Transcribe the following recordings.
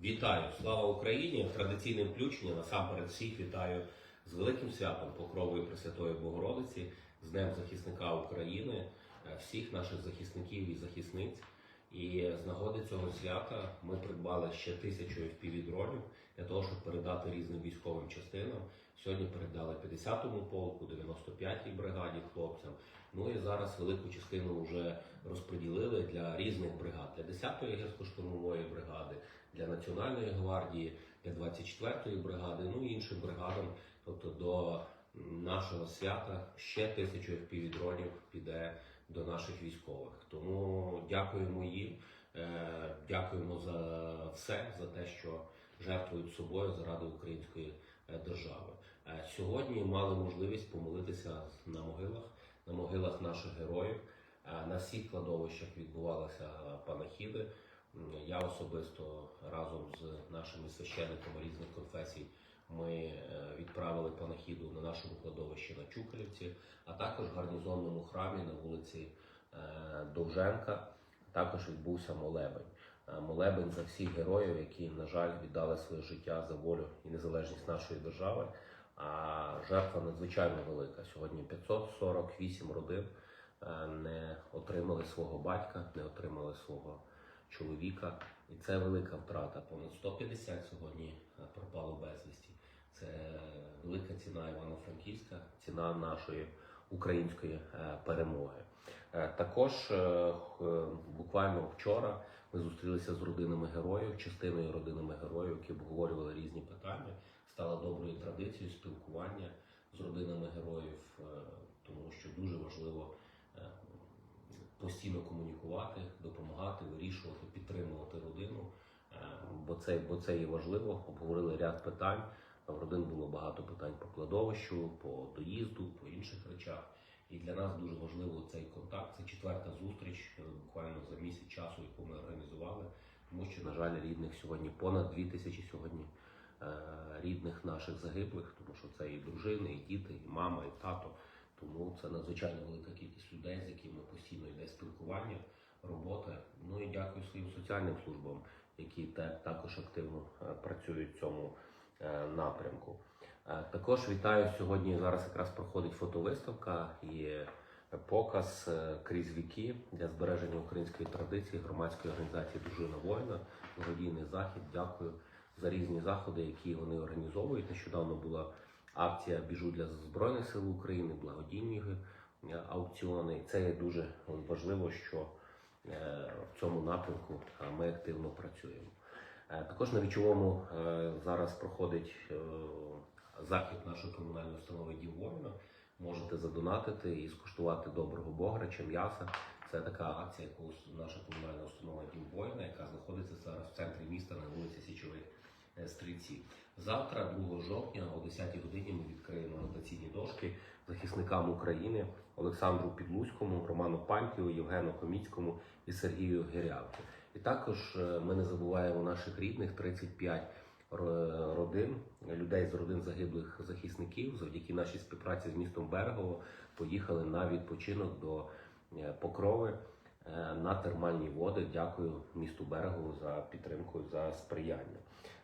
Вітаю! Слава Україні! Традиційне включення насамперед всіх вітаю з великим святом Покрової Пресвятої Богородиці, з Днем захисника України, е, всіх наших захисників і захисниць. І з нагоди цього свята ми придбали ще тисячу FPV-дронів для того, щоб передати різним військовим частинам. Сьогодні передали 50-му полку, 95-й бригаді хлопцям. Ну і зараз велику частину вже розподілили для різних бригад, для 10-ї гірсько-штурмової бригади, для Національної гвардії, для 24-ї бригади, ну і іншим бригадам. Тобто до нашого свята ще тисячу FPV-дронів піде до наших військових. Дякуємо їм, е, дякуємо за все, за те, що жертвують собою заради української е, держави. Е, Сьогодні мали можливість помолитися на могилах, на могилах наших героїв. На всіх кладовищах відбувалися панахіди. Я особисто разом з нашими священниками різних конфесій ми відправили панахіду на нашому кладовищі на Чукалівці, а також гарнізонному храмі на вулиці Довженка. Також відбувся молебень. Е, Молебень за всіх героїв, які, на жаль, віддали своє життя за волю і незалежність нашої держави. А жертва надзвичайно велика. Сьогодні 548 родин е, не отримали свого батька, не отримали свого чоловіка. І це велика втрата. Понад 150 сьогодні е, пропало безвісті. Це велика ціна Івано-Франківська, ціна нашої української е, перемоги. Е, Також е, буквально вчора ми зустрілися з родинами героїв, частиною родинами героїв, які обговорювали різні питання. Стала доброю традицією спілкування з родинами героїв, тому що дуже важливо постійно комунікувати, допомагати, вирішувати, підтримувати родину. Бо це, бо це є важливо. Обговорили ряд питань. В родин було багато питань по кладовищу, по доїзду, по інших речах. І для нас дуже важливо цей контакт. Це четверта зустріч, е, буквально за місяць часу, яку ми організували. Тому що, на жаль, рідних сьогодні понад дві тисячі сьогодні е, рідних наших загиблих, тому що це і дружини, і діти, і мама, і тато. Тому це надзвичайно велика кількість людей, з якими постійно йде спілкування, робота. Ну і дякую своїм соціальним службам, які також активно е, працюють в цьому напрямку. Е, Також вітаю сьогодні. Зараз якраз проходить фотовиставка і показ е, крізь віки для збереження української традиції громадської організації Дружина воїна, благодійний захід. Дякую за різні заходи, які вони організовують. Нещодавно була акція Біжу для Збройних сил України, благодійні е, аукціони. Це є дуже важливо, що е, в цьому напрямку е, ми активно працюємо. Е, Також на вічовому е, зараз проходить е, захід нашої комунальної установи Дім воїна. Можете задонатити і скуштувати доброго бограча, м'яса. Це така акція, яку наша комунальна установа Дім воїна, яка знаходиться зараз в центрі міста на вулиці Січових Стрільців. Завтра, 2 жовтня, о 10 годині, ми відкриємо анотаційні дошки захисникам України Олександру Підлузькому, Роману Пантію, Євгену Коміцькому і Сергію Гірявку. І також е, ми не забуваємо наших рідних 35 родин, людей з родин загиблих захисників, завдяки нашій співпраці з містом Берегово, поїхали на відпочинок до е, Покрови е, на термальні води. Дякую місту Берегову за підтримку, за сприяння.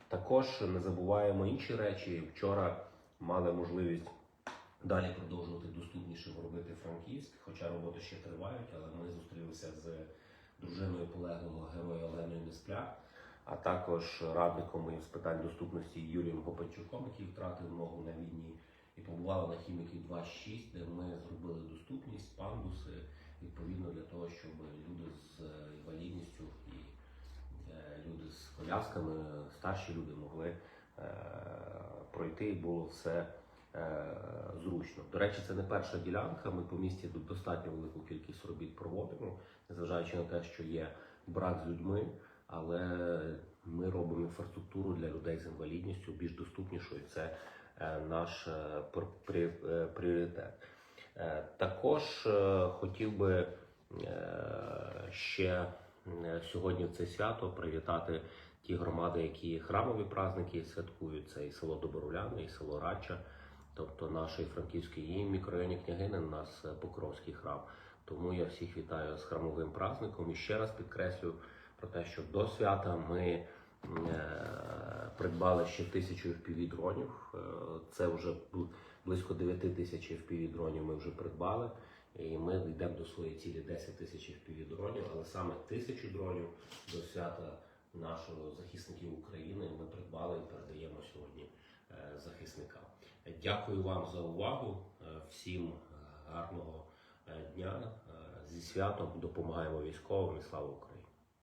Також не забуваємо інші речі. Вчора мали можливість далі продовжувати доступніше робити Франківськ, хоча роботи ще тривають, але ми зустрілися з дружиною полеглого героя Оленою Неспляк, а також радником моїм з питань доступності Юрієм Гопачуком, який втратив ногу на війні, і побували на хіміків 26, де ми зробили доступність, пандуси, відповідно для того, щоб люди з е, інвалідністю і е, люди з колясками, старші люди могли е, пройти і було все зручно. До речі, це не перша ділянка. Ми по місті достатньо велику кількість робіт проводимо, незважаючи на те, що є брак з людьми, але ми робимо інфраструктуру для людей з інвалідністю більш доступнішою. Це е, наш е, е, пріоритет. Е, Також е, хотів би е, ще е, сьогодні в це свято привітати ті громади, які храмові праздники святкують. Це і село Доброляне, і село Радча, тобто нашої франківської і мікрорайоні Княгинин, у нас е, Покровський храм. Тому я всіх вітаю з храмовим праздником і ще раз підкреслю про те, що до свята ми е, придбали ще тисячу FPV дронів. Е, Це вже близько 9 тисяч FPV дронів ми вже придбали. І ми йдемо до своєї цілі 10 тисяч FPV дронів, але саме тисячу дронів до свята нашого захисників України ми придбали і передаємо сьогодні Дякую вам за увагу. Е, Всім е, гарного е, дня. Зі святом допомагаємо військовим і слава Україні!